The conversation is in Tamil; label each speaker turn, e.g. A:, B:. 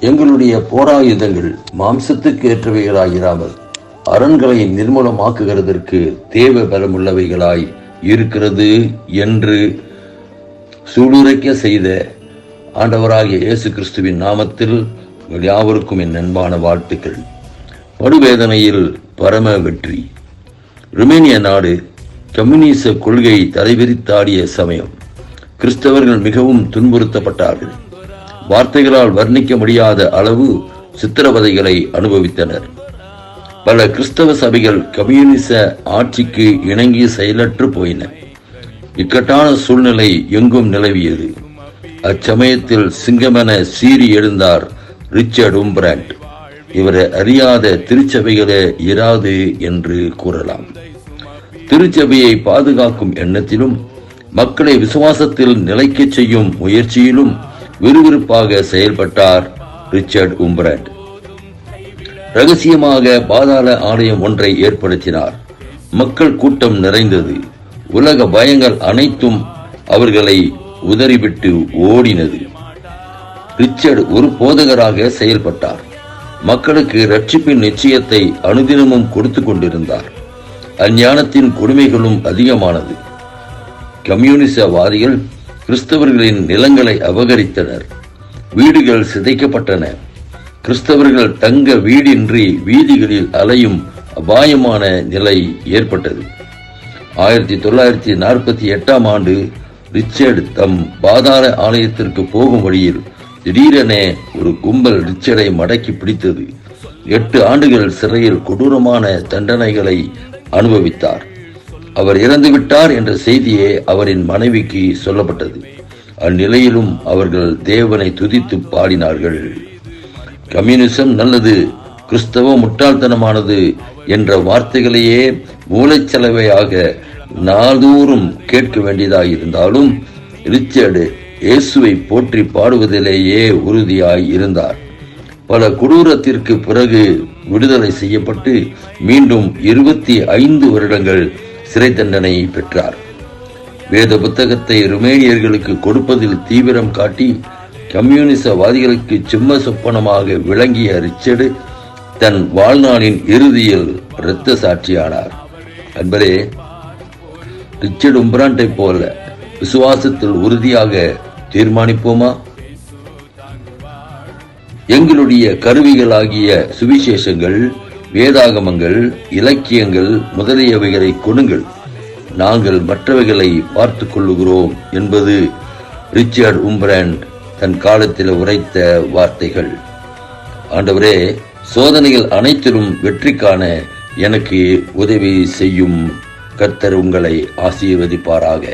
A: எங்களுடைய போராயுதங்கள் மாம்சத்துக்கு ஏற்றவைகளாயிராமல் அரண்களை நிர்மூலமாக்குகிறதற்கு தேவ பலமுள்ளவைகளாய் இருக்கிறது என்று சூளுரைக்க செய்த ஆண்டவராகிய இயேசு கிறிஸ்துவின் நாமத்தில் யாவருக்கும் என் அன்பான வாழ்த்துக்கள். படுவேதனையில் பரம வெற்றி. ருமேனிய நாடு கம்யூனிச கொள்கை தலைவிரித்தாடிய சமயம். கிறிஸ்தவர்கள் மிகவும் துன்புறுத்தப்பட்டார்கள். வார்த்தைகளால் வர்ணிக்க முடியாத அளவு சித்திரவதைகளை அனுபவித்தனர். பல கிறிஸ்தவ சபைகள் கம்யூனிச ஆட்சிக்கு இணங்கி செயலற்று போயின. இக்கட்டான சூழ்நிலை எங்கும் நிலவியது. அச்சமயத்தில் சிங்கமென சீறி எழுந்தார் ரிச்சர்ட் உம்பிராண்ட். இவரை அறியாத திருச்சபைகளே இராது என்று கூறலாம். திருச்சபையை பாதுகாக்கும் எண்ணத்திலும் மக்களை விசுவாசத்தில் நிலைக்கச் செய்யும் முயற்சியிலும் விறுவிறுப்பாக செயல்பட்டார் ரிச்சர்ட் உம்பரட். ரகசியமாக பாதாள ஆலயம் ஒன்றை ஏற்படுத்தினார். மக்கள் கூட்டம் நிறைந்தது. உலக பயங்கள் அனைத்தும் அவர்களை உதறிவிட்டு ஓடினது. ரிச்சர்ட் ஒரு போதகராக செயல்பட்டார். மக்களுக்கு ரட்சிப்பின் நிச்சயத்தை அனுதினமும் கொடுத்து கொண்டிருந்தார். அஞ்ஞானத்தின் கொடுமைகளும் அதிகமானது. கம்யூனிசவாதிகள் கிறிஸ்தவர்களின் நிலங்களை அபகரித்தனர். வீடுகள் சிதைக்கப்பட்டன. கிறிஸ்தவர்கள் தங்க வீடின்றி வீதிகளில் அலையும் அபாயமான நிலை ஏற்பட்டது. ஆயிரத்தி தொள்ளாயிரத்தி நாற்பத்தி எட்டாம் ஆண்டு ரிச்சர்ட் தம் பாதாள ஆலயத்திற்கு போகும் வழியில் திடீரென ஒரு கும்பல் ரிச்சர்டை மடக்கி பிடித்தது. எட்டு ஆண்டுகள் சிறையில் கொடூரமான தண்டனைகளை அனுபவித்தார். அவர் இறந்துவிட்டார் என்ற செய்தியே அவரின் மனைவிக்கு சொல்லப்பட்டது. அந்நிலையிலும் அவர்கள் தேவனை துதித்து பாடினார்கள். கம்யூனிசம் நல்லது கிறிஸ்தவ முட்டாள்தனமானது என்ற வார்த்தைகளையே மூளைச்சலவையாக நாள்தோறும் கேட்க வேண்டியதாய் இருந்தாலும் ரிச்சர்டு இயேசுவை போற்றி பாடுவதிலேயே உறுதியாய் இருந்தார். பல கொடூரத்திற்கு பிறகு விடுதலை செய்யப்பட்டு மீண்டும் இருபத்தி ஐந்து வருடங்கள் சிறை தண்டனையை பெற்றார். வேத புத்தகத்தை ருமேனியர்களுக்கு கொடுப்பதில் தீவிரம் காட்டி கம்யூனிசவாதிகளுக்கு சிம்ம சொப்பனமாக விளங்கிய ரிச்சர்டு தன் வாழ்நாளின் இறுதியில் இரத்த சாட்சியானார். அன்பரே ரிச்சர்டு உம்பராண்டை போல விசுவாசத்தில் உறுதியாக தீர்மானிப்போமா? எங்களுடைய கருவிகளாகிய சுவிசேஷங்கள் வேதாகமங்கள் இலக்கியங்கள் முதலியவைகளை கொடுங்கள். நாங்கள் மற்றவைகளை பார்த்து கொள்ளுகிறோம் என்பது ரிச்சர்ட் உம்பராண்ட் தன் காலத்தில் உரைத்த வார்த்தைகள். ஆண்டவரே சோதனைகள் அனைத்திலும் வெற்றி காண எனக்கு உதவி செய்யும் கர்த்தர் உங்களை ஆசீர்வதிப்பாராக.